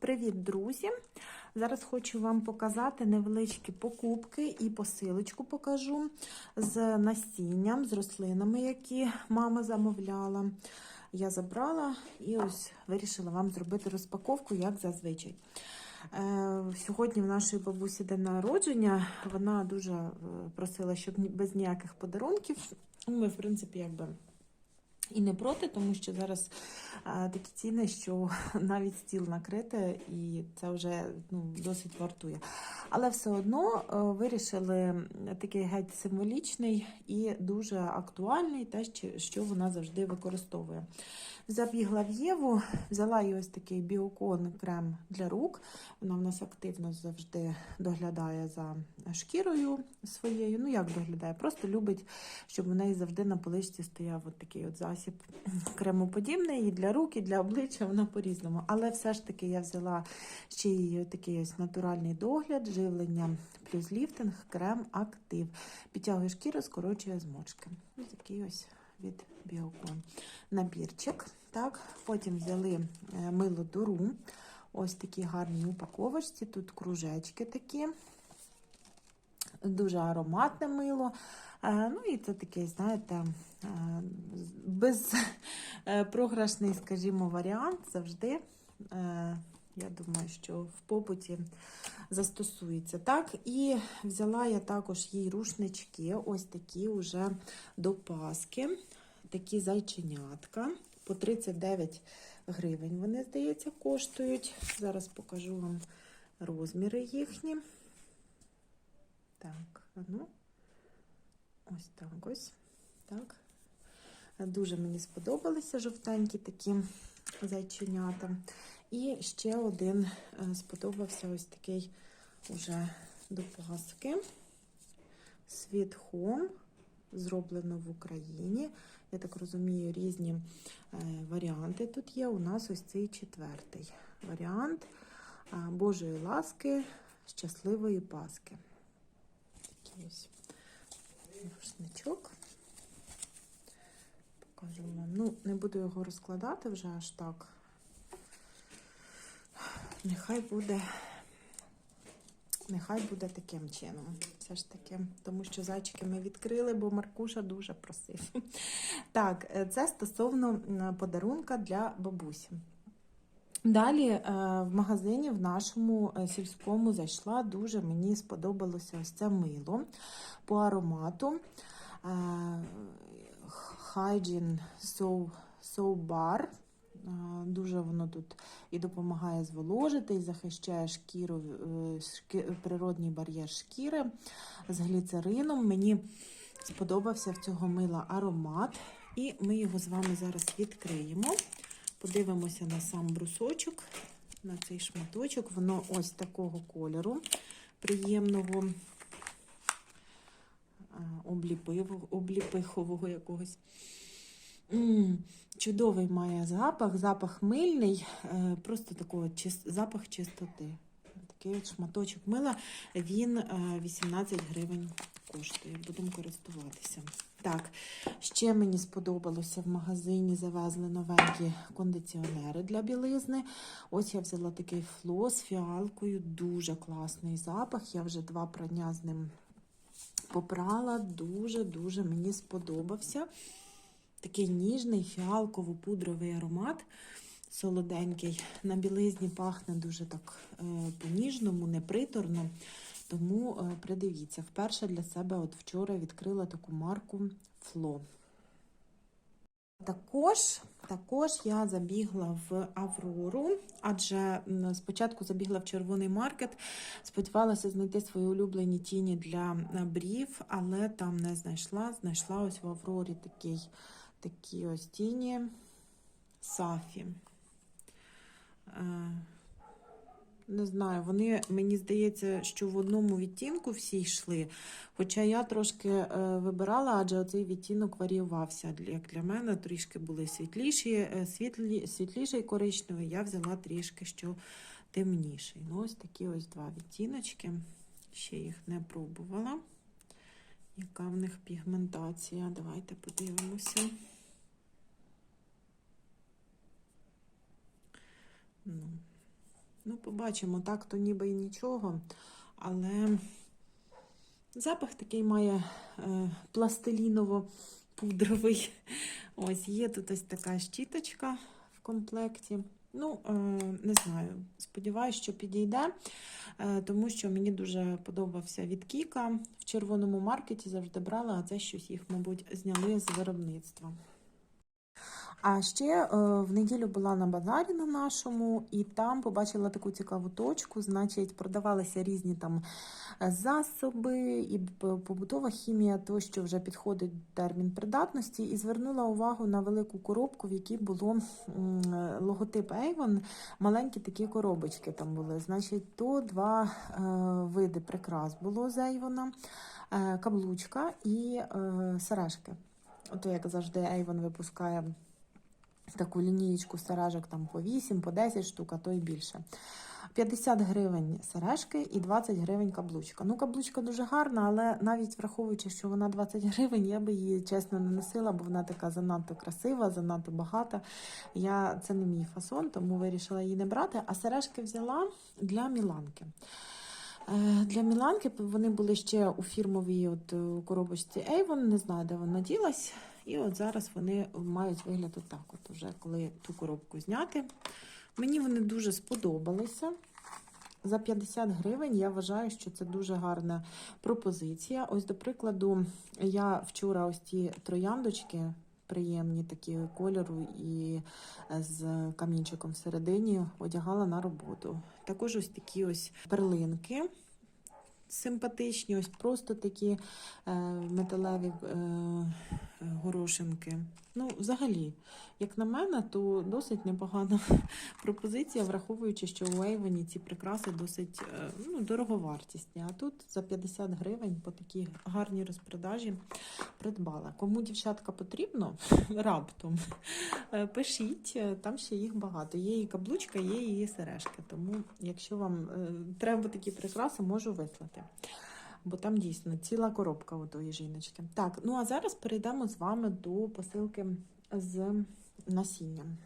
Привіт, друзі! Зараз хочу вам показати невеличкі покупки і посилочку покажу з насінням, з рослинами, які мама замовляла. Я забрала і ось вирішила вам зробити розпаковку, як зазвичай. Е, Сьогодні в нашої бабусі день народження. Вона дуже е, просила, щоб без ніяких подарунків. Ми, в принципі, якби. І не проти, тому що зараз а, такі ціни, що навіть стіл накрити, і це вже ну, досить вартує. Але все одно е, вирішили такий геть символічний і дуже актуальний, те, що- вона завжди використовує. Забігла в Єву, взяла їй ось такий біокон крем для рук. Вона в нас активно завжди доглядає за шкірою своєю. Ну як доглядає? Просто любить щоб у неї завжди на поличці стояв от такий от засіб кремоподібний і для рук, і для обличчя, вона по-різному. Але все ж таки я взяла ще й такий ось натуральний догляд, живлення плюс ліфтинг, крем актив. Підтягує шкіру, скорочує зморшки. Ось такий ось від Біокон. Набірчик. Так, потім взяли е, мило дуру. Ось такі гарні упаковочці. Тут кружечки такі. Дуже ароматне мило. Е, Ну і це такий, знаєте, е, безпрограшний, скажімо, варіант завжди. Е, Я думаю, що в побуті застосується. Так, і взяла я також їй рушнички, ось такі уже до Паски, такі зайченятка. По 39 гривень вони, здається, коштують. Зараз покажу вам розміри їхні. Так, ну. Ось так ось. Так. Дуже мені сподобалися жовтенькі такі зайченята. І ще один е, сподобався ось такий уже до Паски. Sweet Home. Зроблено в Україні. Я так розумію, різні е, варіанти тут є. У нас ось цей четвертий варіант е, Божої ласки, щасливої Паски. Ось рушничок. Покажу вам. Ну, не буду його розкладати вже аж так. Нехай буде, нехай буде таким чином. Все ж таки, тому що зайчики ми відкрили, бо Маркуша дуже просив. Так, е, це стосовно подарунка для бабусі. Далі е, в магазині в нашому е, сільському зайшла дуже мені сподобалося ось це мило по аромату. Е, Hygiene Soap, Soap Bar. Дуже воно тут і допомагає зволожити, і захищає шкіру, шки- природній бар'єр шкіри з гліцерином. Мені сподобався в цього мила аромат, і ми його з вами зараз відкриємо. Подивимося на сам брусочок, на цей шматочок. Воно ось такого кольору приємного, обліпихового якогось. Чудовий має запах, запах мильний, е, просто такого запах чистоти. Такий от шматочок мила, він е, 18 гривень коштує. Будемо користуватися. Так, ще мені сподобалося в магазині завезли новенькі кондиціонери для білизни. Ось я взяла такий фло з фіалкою, дуже класний запах. Я вже два прання з ним попрала. Дуже-дуже мені сподобався. Такий ніжний фіалково-пудровий аромат, солоденький. На білизні пахне дуже так е, по-ніжному, неприторно. Тому е, придивіться, вперше для себе от вчора відкрила таку марку Фло. Також, також я забігла в Аврору, адже спочатку забігла в червоний маркет, сподівалася знайти свої улюблені тіні для е, брів, але там не знайшла. Знайшла ось в Аврорі такий, такі ось тіні Сафі. Не знаю, вони, мені здається, що в одному відтінку всі йшли. Хоча я трошки е, вибирала, адже оцей відтінок варіювався. Як для мене, трішки були світліші, е, світлі, світліший коричневий, я взяла трішки що темніший. Ну, ось такі ось два відтіночки. Ще їх не пробувала. Яка в них пігментація? Давайте подивимося. Ну, побачимо, так то ніби і нічого, але запах такий має е, пластиліново-пудровий. Ось є тут ось така щіточка в комплекті. Ну, е, не знаю. Сподіваюсь, що підійде, е, тому що мені дуже подобався від Кіка. В червоному маркеті завжди брала, а це щось їх, мабуть, зняли з виробництва. А ще е, в неділю була на базарі на нашому, і там побачила таку цікаву точку. Значить, продавалися різні там е, засоби і побутова хімія, то що вже підходить термін придатності, і звернула увагу на велику коробку, в якій було е, логотип Avon, маленькі такі коробочки там були. Значить, то два види прикрас було з Avon, каблучка і сережки. Ото як завжди Avon випускає таку лінієчку сережок там по 8, по 10 штук, а то й більше. 50 гривень сережки і 20 гривень каблучка. Ну, каблучка дуже гарна, але навіть враховуючи, що вона 20 гривень, я би її чесно не носила, бо вона така занадто красива, занадто багата. Я, це не мій фасон, тому вирішила її не брати. А сережки взяла для Міланки. Е, Для Міланки вони були ще у фірмовій от е, коробочці Avon, не знаю, де вона ділась. І от зараз вони мають вигляд отак. От уже коли ту коробку зняти. Мені вони дуже сподобалися. За 50 гривень я вважаю, що це дуже гарна пропозиція. Ось, до прикладу, я вчора ось ті трояндочки приємні такі кольору і з камінчиком всередині одягала на роботу. Також ось такі ось перлинки симпатичні, ось просто такі е, металеві е, горошинки. Ну, взагалі, як на мене, то досить непогана пропозиція, враховуючи, що у Ейвені ці прикраси досить е, ну, дороговартісні. А тут за 50 гривень по такій гарній розпродажі придбала. Кому дівчатка потрібно раптом, е, пишіть, е, там ще їх багато. Є і каблучка, є і сережки. Тому, якщо вам е, треба такі прикраси, можу вислати. Бо там дійсно ціла коробка у тої жіночки. Так, ну а зараз перейдемо з вами до посилки з насінням.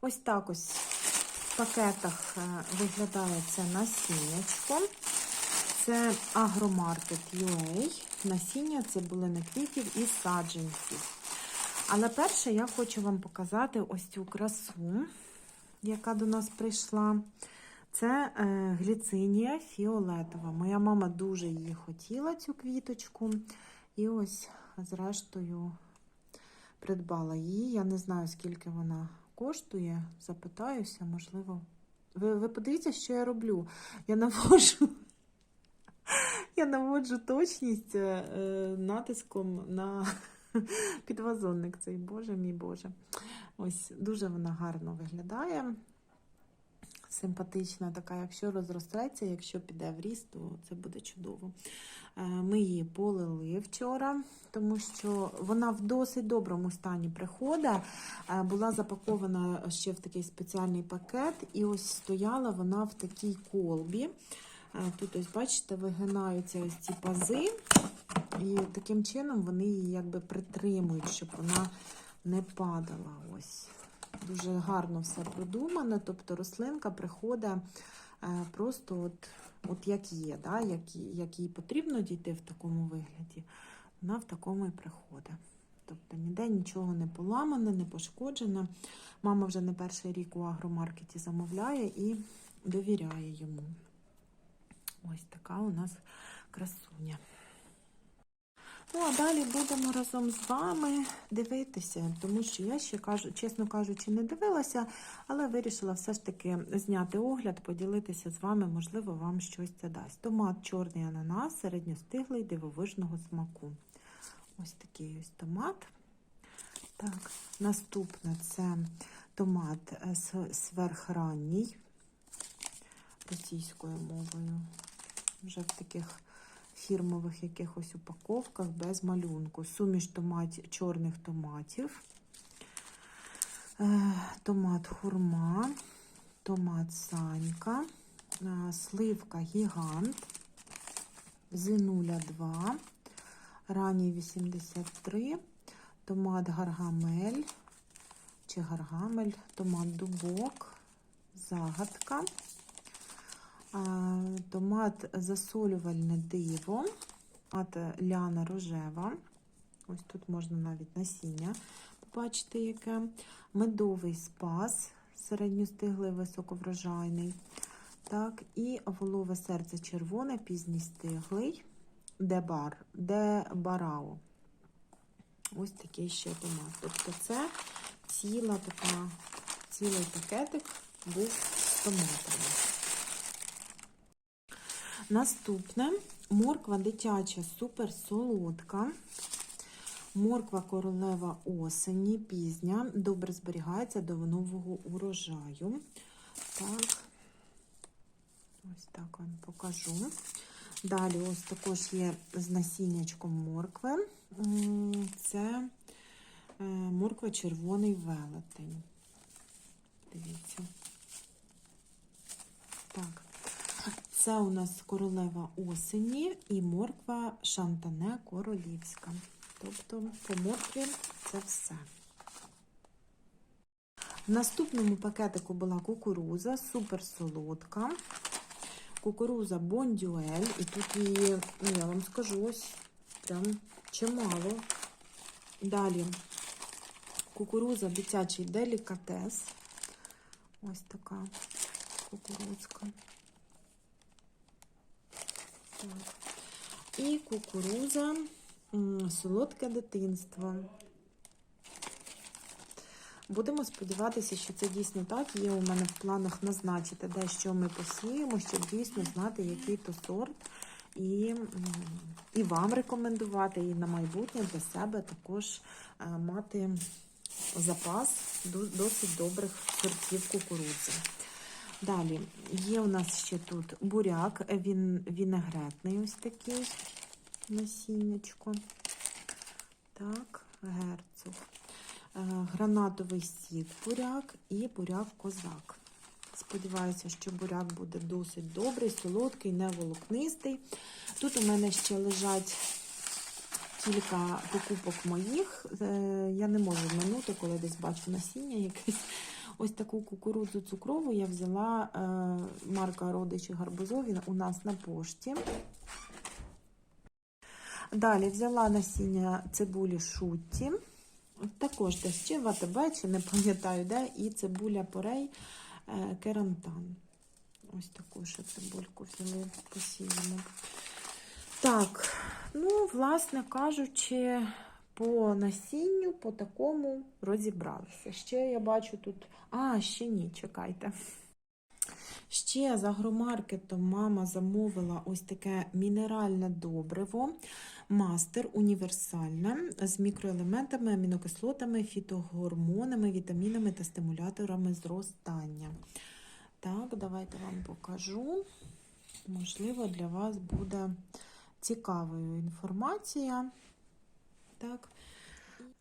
Ось так ось в пакетах е, виглядає це насіннячко. Це агромаркет UA. Насіння цибулини квітів і саджанців. Але перше я хочу вам показати ось цю красу, яка до нас прийшла. Це е, гліцинія фіолетова. Моя мама дуже її хотіла, цю квіточку. І ось, зрештою, придбала її. Я не знаю, скільки вона коштує. Запитаюся, можливо. Ви, ви подивіться, що я роблю. Я наводжу, я наводжу точність е, натиском на підвазонник цей, Боже мій Боже. Ось дуже вона гарно виглядає симпатична така, якщо розростеться, якщо піде в ріст, то це буде чудово. Е, Ми її полили вчора, тому що вона в досить доброму стані приходить. Е, Була запакована ще в такий спеціальний пакет, і ось стояла вона в такій колбі. Е, Тут, ось, бачите, вигинаються ось ці пази, і таким чином вони її якби притримують, щоб вона не падала. Ось. Дуже гарно все продумано, тобто рослинка приходить е, просто от, от як є, да? як, як їй потрібно дійти в такому вигляді, вона в такому і приходить. Тобто ніде нічого не поламане, не пошкоджене. Мама вже не перший рік у агромаркеті замовляє і довіряє йому. Ось така у нас красуня. Ну, а далі будемо разом з вами дивитися, тому що я ще кажу, чесно кажучи, не дивилася, але вирішила все ж таки зняти огляд, поділитися з вами, можливо, вам щось це дасть. Томат чорний ананас, середньостиглий дивовижного смаку. Ось такий ось томат. Так, наступне це томат е, сверхранній російською мовою. Вже в таких фірмових якихось упаковках без малюнку. Суміш томат, чорних томатів, е, томат хурма, томат санька, е, сливка гігант, зинуля 2, ранній 83, томат гаргамель чи гаргамель, томат дубок, загадка. Томат засолювальне диво. Томат ляна рожева. Ось тут можна навіть насіння побачити, яке. Медовий спас, середньостиглий, високоврожайний. Так, і волове серце червоне, пізній стиглий, дебар, дебарао. Ось такий ще томат. Тобто це ціла така, цілий пакетик був з томатами. Наступне морква дитяча супер солодка. Морква королева осені, пізня, добре зберігається до нового урожаю. Так, ось так вам покажу. Далі, ось також є з насіннячком моркви. Це е, морква червоний велетень. Дивіться. Так. Це у нас королева осені і морква шантане королівська. Тобто по моркві це все. В наступному пакетику була кукуруза, супер солодка. Кукуруза бондюель. І тут її, ну я вам скажу, ось прям чимало. Далі кукуруза дитячий делікатес. Ось така кукурузка. І кукуруза солодке дитинство. Будемо сподіватися, що це дійсно так. Є у мене в планах назначити, де що ми посіємо, щоб дійсно знати, який то сорт. І, і вам рекомендувати, і на майбутнє для себе також е, мати запас досить добрих сортів кукурудзи. Далі є у нас ще тут буряк, він вінегретний ось такий насіннячко. Так, герцог. Е, Гранатовий сік буряк і буряк козак. Сподіваюся, що буряк буде досить добрий, солодкий, не волокнистий. Тут у мене ще лежать кілька покупок моїх. Е, Я не можу минути, коли десь бачу насіння якесь. Ось таку кукурудзу цукрову я взяла е, марка родичі гарбузові у нас на пошті. Далі взяла насіння цибулі шутті. Також десь чи в чи не пам'ятаю де, і цибуля порей е, керантан. Ось таку ще цибульку взяли, посіємо. Так, ну, власне кажучи, по насінню, по такому розібралися. Ще я бачу тут. А, ще ні, чекайте. Ще з агромаркетом мама замовила ось таке мінеральне добриво, мастер універсальне з мікроелементами, амінокислотами, фітогормонами, вітамінами та стимуляторами зростання. Так, давайте вам покажу. Можливо, для вас буде цікавою інформація. Так.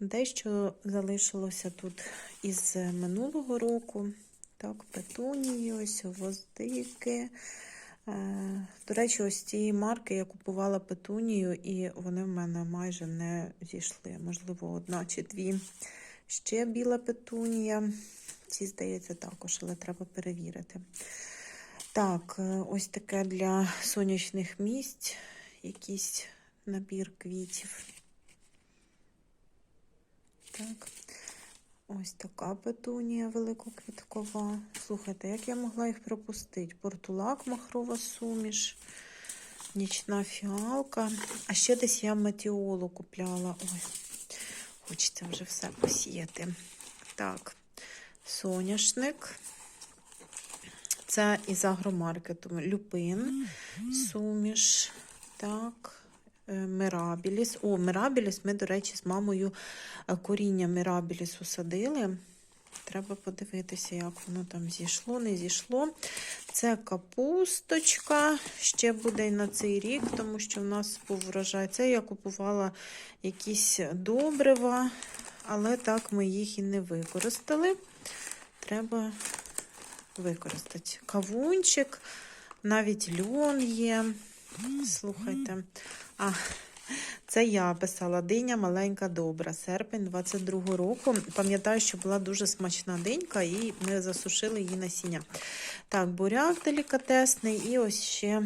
Дещо залишилося тут із минулого року. Так, петунії, ось гвоздики. Е, До речі, ось цієї марки я купувала петунію, і вони в мене майже не зійшли. Можливо, одна чи дві. Ще біла петунія. Ці, здається, також, але треба перевірити. Так, е, ось таке для сонячних місць, якийсь набір квітів. Так. Ось така петунія великоквіткова. Слухайте, як я могла їх пропустити? Портулак, махрова суміш, нічна фіалка. А ще десь я метіолу купляла. Ой, хочеться вже все посіяти. Так, соняшник. Це із агромаркету люпин, суміш. Так, Мирабіліс. О, Мирабіліс ми, до речі, з мамою е, коріння Мирабілісу садили. Треба подивитися, як воно там зійшло, не зійшло. Це капусточка. Ще буде й на цей рік, тому що в нас був врожай. Це я купувала якісь добрива, але так ми їх і не використали. Треба використати. Кавунчик, навіть льон є. Слухайте. А, Це я писала диня маленька добра, серпень 22-го року. Пам'ятаю, що була дуже смачна динька, і ми засушили її насіння. Так, буряк делікатесний, і ось ще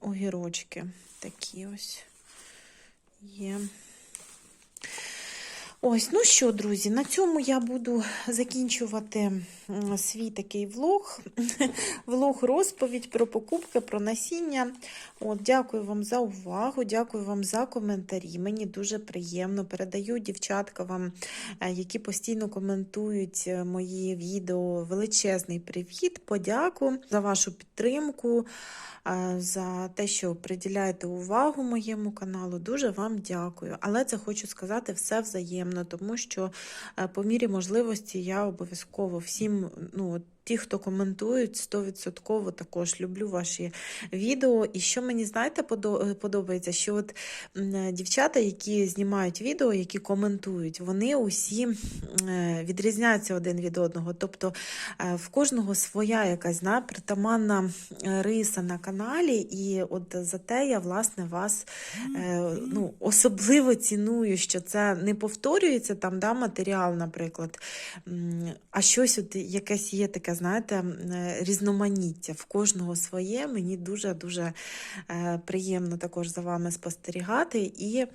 огірочки. Такі ось є. Ось, ну що, друзі, на цьому я буду закінчувати свій такий влог. Влог розповідь про покупки, про насіння. От, дякую вам за увагу, дякую вам за коментарі. Мені дуже приємно. Передаю дівчатка вам, е, які постійно коментують е, мої відео. Величезний привіт, подяку за вашу підтримку, е, за те, що приділяєте увагу моєму каналу. Дуже вам дякую. Але це хочу сказати все взаємно, тому що е, по мірі можливості я обов'язково всім, ну, ті, хто коментують, 100% також люблю ваші відео. І що мені, знаєте, подобається, що от дівчата, які знімають відео, які коментують, вони усі е, відрізняються один від одного. Тобто е, в кожного своя якась зна, притаманна е, риса на каналі, і от за те я власне вас ну, особливо ціную, що це не повторюється там да, матеріал, наприклад, а щось от якесь є таке, знаєте, е, різноманіття. В кожного своє. Мені дуже-дуже е, приємно також за вами спостерігати і е,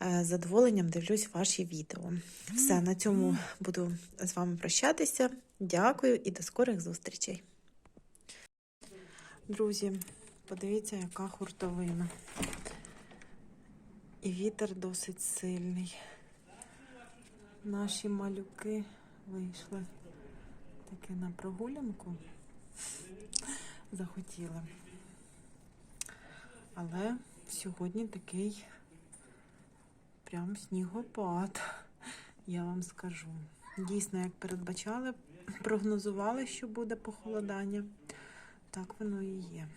з задоволенням дивлюсь ваші відео. Все, на цьому буду з вами прощатися. Дякую і до скорих зустрічей. Друзі, подивіться, яка хуртовина. І вітер досить сильний. Наші малюки вийшли таки на прогулянку. Захотіли. Але сьогодні такий прям снігопад, я вам скажу. Дійсно, як передбачали, прогнозували, що буде похолодання. Так воно і є.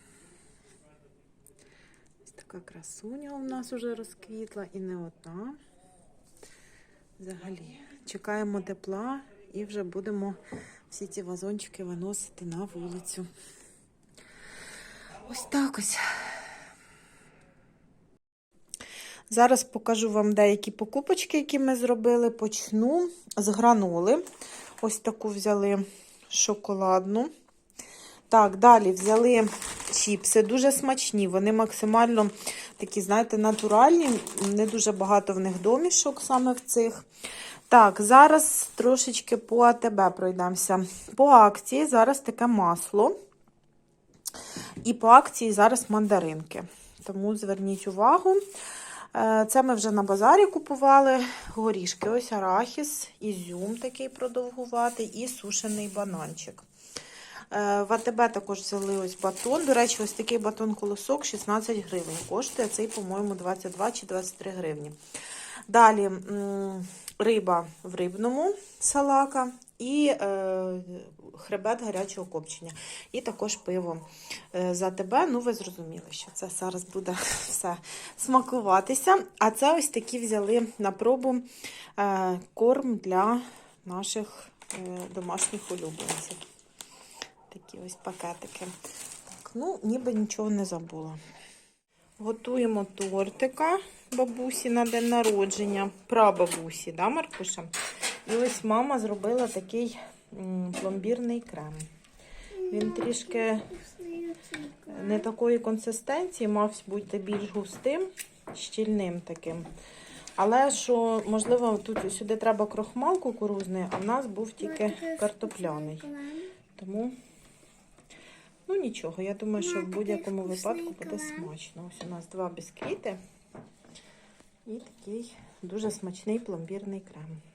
Ось така красуня у нас вже розквітла і не одна. Взагалі, чекаємо тепла і вже будемо всі ці вазончики виносити на вулицю. Ось так ось. Зараз покажу вам деякі покупочки, які ми зробили. Почну з граноли. Ось таку взяли шоколадну. Так, далі взяли чіпси, дуже смачні. Вони максимально такі, знаєте, натуральні. Не дуже багато в них домішок саме в цих. Так, зараз трошечки по АТБ пройдемося. По акції зараз таке масло. І по акції зараз мандаринки. Тому зверніть увагу. Е, Це ми вже на базарі купували горішки. Ось арахіс, ізюм такий продовгуватий і сушений бананчик. Е, В АТБ також взяли ось батон. До речі, ось такий батон колосок 16 гривень. Коштує цей, по-моєму, 22 чи 23 гривні. Далі риба в рибному салака і е, хребет гарячого копчення. І також пиво е, за тебе. Ну, ви зрозуміли, що це зараз буде все смакуватися. А це ось такі взяли на пробу е, корм для наших е, домашніх улюбленців. Такі ось пакетики. Так, ну, ніби нічого не забула. Готуємо тортика бабусі на день народження, прабабусі, да, Маркуша? І ось мама зробила такий пломбірний крем. Він трішки не такої консистенції, мав бути більш густим, щільним таким. Але що, можливо, тут сюди треба крохмал кукурузний, а в нас був тільки картопляний. Тому, ну нічого, я думаю, що в будь-якому випадку буде смачно. Ось у нас два бісквіти і такий дуже смачний пломбірний крем.